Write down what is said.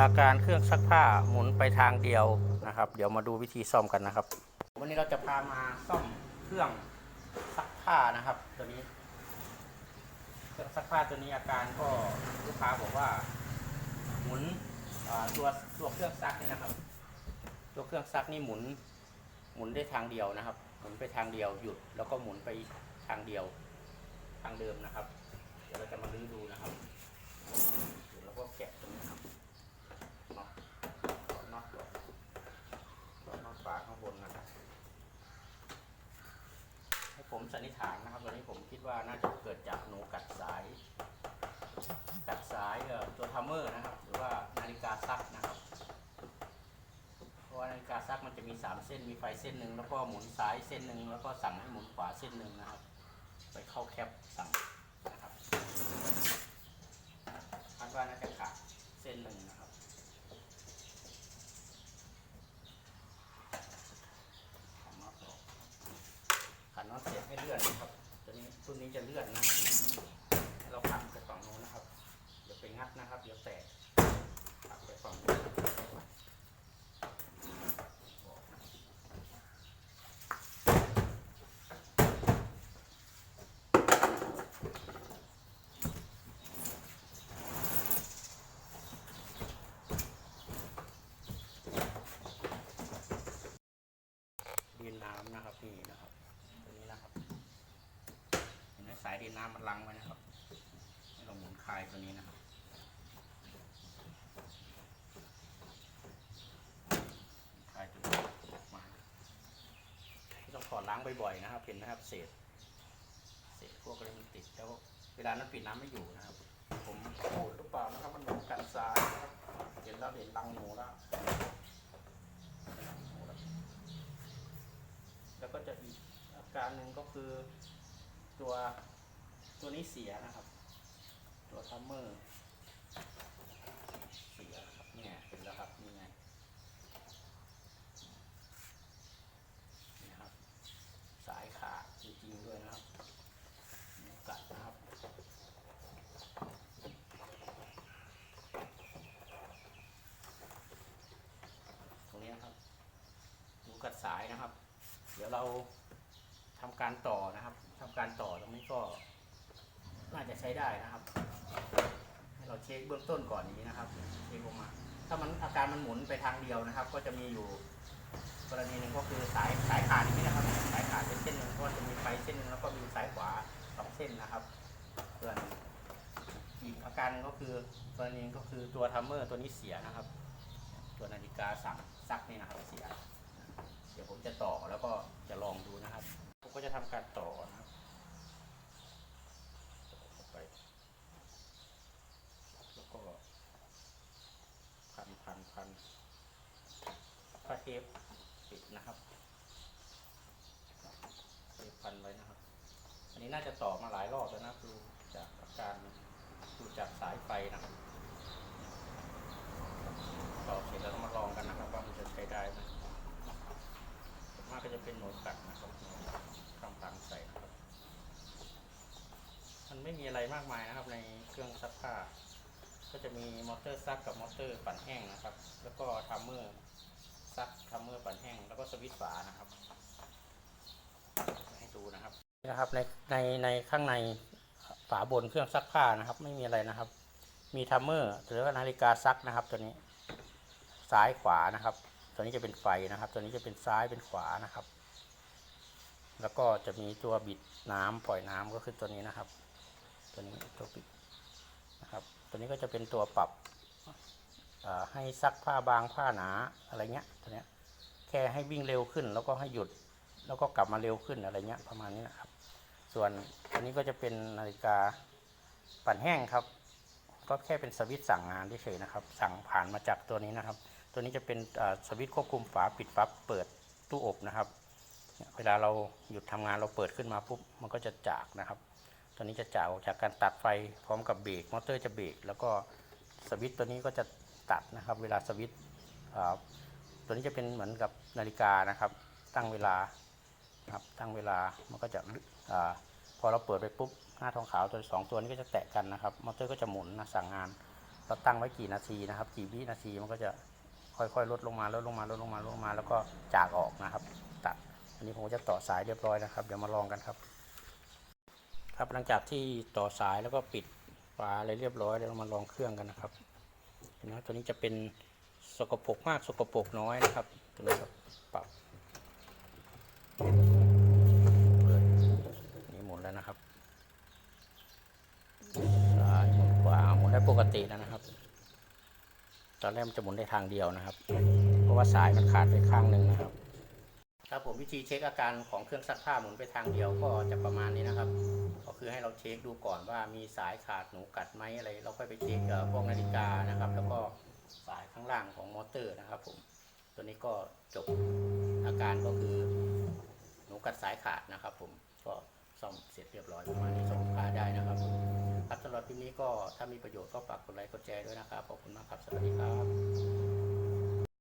อาการเครื่องซักผ้าหมุนไปทางเดียวนะครับ เดี๋ยวมาดูวิธีซ่อมกันนะครับ วันนี้เราจะพามาซ่อมเครื่องซักผ้านะครับ ตัวนี้ เครื่องซักผ้าตัวนี้อาการก็ลูกค้าบอกว่า หมุนตัวตัวเครื่องซักนี่นะครับ ตัวเครื่องซักนี่หมุน หมุนได้ทางเดียวนะครับ หมุนไปทางเดียวหยุด แล้วก็หมุนไปทางเดียวทางเดิมนะครับ เดี๋ยวเราจะมาลื้อดูนะครับเดี๋ยวก็แกะตรงนี้ครับ น็อตน็อตก่อนน็อตฝาข้างบนนะครับ ให้ผมสันนิษฐานนะครับวันนี้ผมคิดว่าน่าจะเกิดจากหนูกัดสาย กัดสายเออตัวทัมเมอร์นะครับ หรือว่านาฬิกาซักนะครับเพราะว่านาฬิกาซักมันจะมี 3 เส้นมีไฟเส้นหนึ่งแล้วก็หมุนซ้ายเส้นหนึ่งแล้วก็สั่งให้หมุนขวาเส้นหนึ่งนะครับ ไปเข้าแคปสั่งนะครับคาดว่าน่าจะขาดเส้นหนึ่งนะครับขันน็อตออกขันน็อตเสียบให้เลื่ อนนะครับตัวนี้รุ่นนี้จะเลื่อนนะครับเราขับไปฝั่งโน้นนะครับ เดี๋ยวไปงัดนะครับ เดี๋ยวแตกขับไปฝั่งโน้นนะครับ ดินน้ำนะครับนี่นะครับตัวนี้นะครับเห็นไหมสายดินน้ำ มันลังไว้นะครับให้เราหมุนคลายตัวนี้นะครับคลายตัวนี้ออกมาต้องถอดล้างบ่อยๆนะครับเห็นไหมครับเศษเศษพวกอะไรมันติดแล้วเวลานั้นปิดน้ำไม่อยู่นะครับ ผมพูดหรือเปล่านะครับมันเหมือนกันซ้ายนะครับเห็นแล้วเห็นรังหนูแล้วแล้วก็จะอีกอาการหนึ่งก็คือตัว ตัวนี้เสียนะครับ ตัวทัมเมอร์เสียครับเนี่ยเห็นแล้วครับนี่ไงนี่ครับ สายขาดจริงๆด้วยนะครับกัดนะครับตรงนี้นครับหนูกัดสายนะครับ เดี๋ยวเราทำการต่อนะครับทำการต่อตรงนี้ก็น่าจะใช้ได้นะครับ ให้เราเช็คเบื้องต้นก่อนนี้นะครับเช็คออกมา ถ้ามันอาการมันหมุนไปทางเดียวนะครับ ก็จะมีอยู่กรณีหนึ่งก็คือสายสายขาดนี้นะครับ สายขาดเป็นเส้นหนึ่งก็จะมีไฟเส้นหนึ่งแล้วก็มีสายขวาสองเส้นนะครับส่วนอีกอาการหนึงก็คือกรณีก็คือตัวทัมเมอร์ตัวนี้เสียนะครับ ตัวนาฬิกาสั่งซักนี่นะครับเสีย เดี๋ยวผมจะต่อแล้วก็จะลองดูนะครับ ผมก็จะทำการต่อนะครับต่อเข้าไป แล้วก็ พันพันพันผ้าเทปปิดนะครับเทปพันไว้นะครับ อันนี้น่าจะต่อมาหลายรอบแล้วนะดูจากอาการดูจากสายไฟนะครับต่อเสร็จแล้วมาลองกันนะครับว่ามันจะใช้ได้ไหมส่วนมากก็จะเป็นหนูกัดนะครับหนูคำตังใส่นะครับ มันไม่มีอะไรมากมายนะครับในเครื่องซักผ้า ก็จะมีมอเตอร์ซักกับมอเตอร์ปั่นแห้งนะครับ แล้วก็ทัมเมอร์ซักทัมเมอร์ปั่นแห้ง แล้วก็สวิตช์ฝานะครับ ให้ดูนะครับนี่นะครับในในในข้างในฝาบนเครื่องซักผ้านะครับ ไม่มีอะไรนะครับ มีทัมเมอร์หรือว่านาฬิกาซักนะครับ ตัวนี้ซ้ายขวานะครับ ตัวนี้จะเป็นไฟนะครับ ตัวนี้จะเป็นซ้ายเป็นขวานะครับ แล้วก็จะมีตัวบิดน้ำปล่อยน้ำก็คือตัวนี้นะครับ ตัวนี้ตัวบิด นะครับ ตัวนี้ก็จะเป็นตัวปรับให้ซักผ้าบางผ้าหนาอะไรเงี้ยตัวเนี้ยแค่ให้วิ่งเร็วขึ้น แล้วก็ให้หยุดแล้วก็กลับมาเร็วขึ้นอะไรเงี้ยประมาณนี้นะครับ ส่วนตัวนี้ก็จะเป็นนาฬิกาปั่นแห้งครับ ก็แค่เป็นสวิตช์สั่งงานเฉยๆนะครับ สั่งผ่านมาจากตัวนี้นะครับ ตัวนี้จะเป็นสวิตช์ควบคุมฝาปิดปั๊บเปิดตู้อบนะครับเนี่ยเวลาเราหยุดทำงานเราเปิดขึ้นมาปุ๊บมันก็จะจากนะครับ ตัวนี้จะจาออกจากการตัดไฟพร้อมกับเบรกมอเตอร์จะเบรกแล้วก็สวิตตัวนี้ก็จะตัดนะครับ เวลาสวิตตัวนี้จะเป็นเหมือนกับนาฬิกานะครับ ตั้งเวลาครับตั้งเวลามันก็จะอพอเราเปิดไปปุ๊บหน้าทองขาวตัวสองตัวนี้ก็จะแตะกันนะครับมอเตอร์ก็จะหมุนนะสั่งงานเราตั้งไว้กี่นาทีนะครับ กี่วินาทีมันก็จะค่อยๆลดลงมาลดลงมาลดลงมาลดลงมา แล้วก็จากออกนะครับ ตัดอันนี้ผมจะต่อสายเรียบร้อยนะครับ เดี๋ยวมาลองกันครับ ครับหลังจากที่ต่อสายแล้วก็ปิดฝาอะไรเรียบร้อยแล้วเรามาลองเครื่องกันนะครับเห็นไหมตัวนี้จะเป็นสกปรกมากสกปรกน้อยนะครับตัวนี้ครับปรับเปิดนี่หมุนแล้วนะครับซ้ายหมุนขวาหมุนได้ปกติแล้วนะครับ ตอนแรกมันจะหมุนได้ทางเดียวนะครับ เพราะว่าสายมันขาดไปข้างหนึ่งนะครับ ครับผมวิธีเช็คอาการของเครื่องซักผ้าหมุนไปทางเดียวก็จะประมาณนี้นะครับ ก็คือให้เราเช็คดูก่อนว่ามีสายขาดหนูกัดไหมอะไร เราค่อยไปเช็คพวกนาฬิกานะครับ แล้วก็สายข้างล่างของมอเตอร์นะครับผมตัวนี้ก็จบอาการก็คือหนูกัดสายขาดนะครับ ผมก็ซ่อมเสร็จเรียบร้อยประมาณนี้ส่งลูกค้าได้นะครับครับสำหรับคลิปนี้ก็ถ้ามีประโยชน์ก็ฝากกดไลค์กดแชร์ด้วยนะครับขอบคุณมากครับสวัสดีครับ